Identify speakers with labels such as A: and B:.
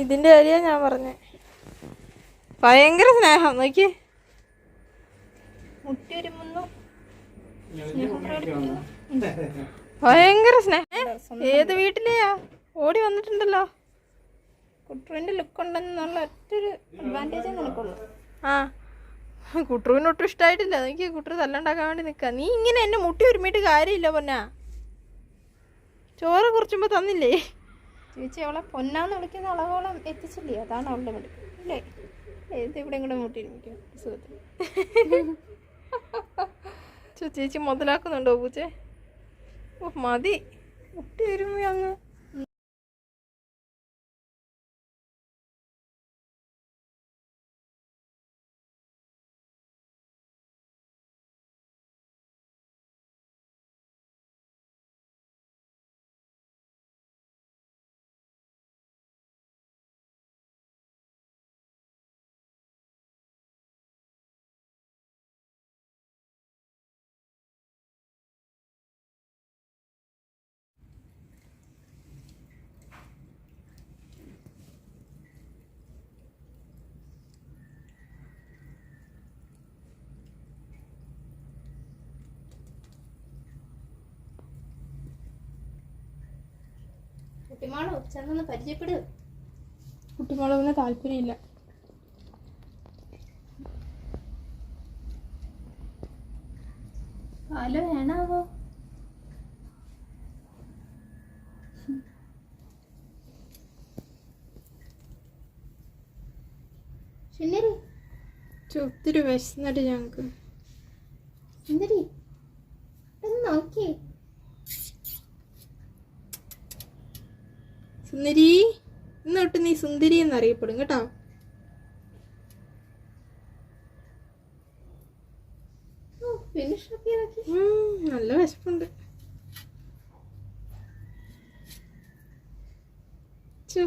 A: ഇതിന്റെ കാര്യം ഞാൻ പറഞ്ഞേ. ഭയങ്കര സ്നേഹം നോക്കി ഭയങ്കര സ്നേഹം ഏത് വീട്ടിലെയാ? ഓടി വന്നിട്ടുണ്ടല്ലോ. കുട്ടുവിന്റെ ലുക്ക് ഉണ്ടെന്നുള്ള ഒറ്റൊരു അഡ്വാന്റേജേ നിനക്കുള്ളൂ ആ. കുട്ടുവിന് ഒട്ടും ഇഷ്ടമായിട്ടില്ല എനിക്ക് കുട്ടു തല്ലുണ്ടാക്കാൻ വേണ്ടി നിൽക്കുക നീ ഇങ്ങനെ എന്നെ മുട്ടി ഒരുമിട്ട് കാര്യമില്ല പൊന്നാ. ചോറ് കുറച്ചുമ്പോൾ തന്നില്ലേ? ചേച്ചി അവളെ പൊന്നാന്ന് വിളിക്കുന്ന അളവോളം എത്തിച്ചില്ലേ? അതാണ് അവളുടെ മിടുക്ക് അല്ലേ ഏത് ഇവിടെ കൂടെ മുട്ടിയിരിക്കും. സുഹൃത്ത് ചേച്ചി മുതലാക്കുന്നുണ്ടോ പൂച്ചേ? ഓ മതി. മുട്ടി വരുമ്പോ അങ്ങ്.
B: കുട്ടിമാളോ? ചെന്നൊന്ന് പരിചയപ്പെടു.
A: കുട്ടിമുളകിന് താല്പര്യമില്ല.
B: പാൽ വേണാവോ?
A: ചോ, ഒത്തിരി വിശന്നിട്ട് ഞങ്ങൾക്ക്
B: സുന്ദരി ഒന്ന് നോക്കിയേ.
A: സുന്ദരി? ഇന്ന് തൊട്ട് നീ സുന്ദരി എന്നറിയപ്പെടും കേട്ടോ. നല്ല വിശപ്പുണ്ട്. ചോ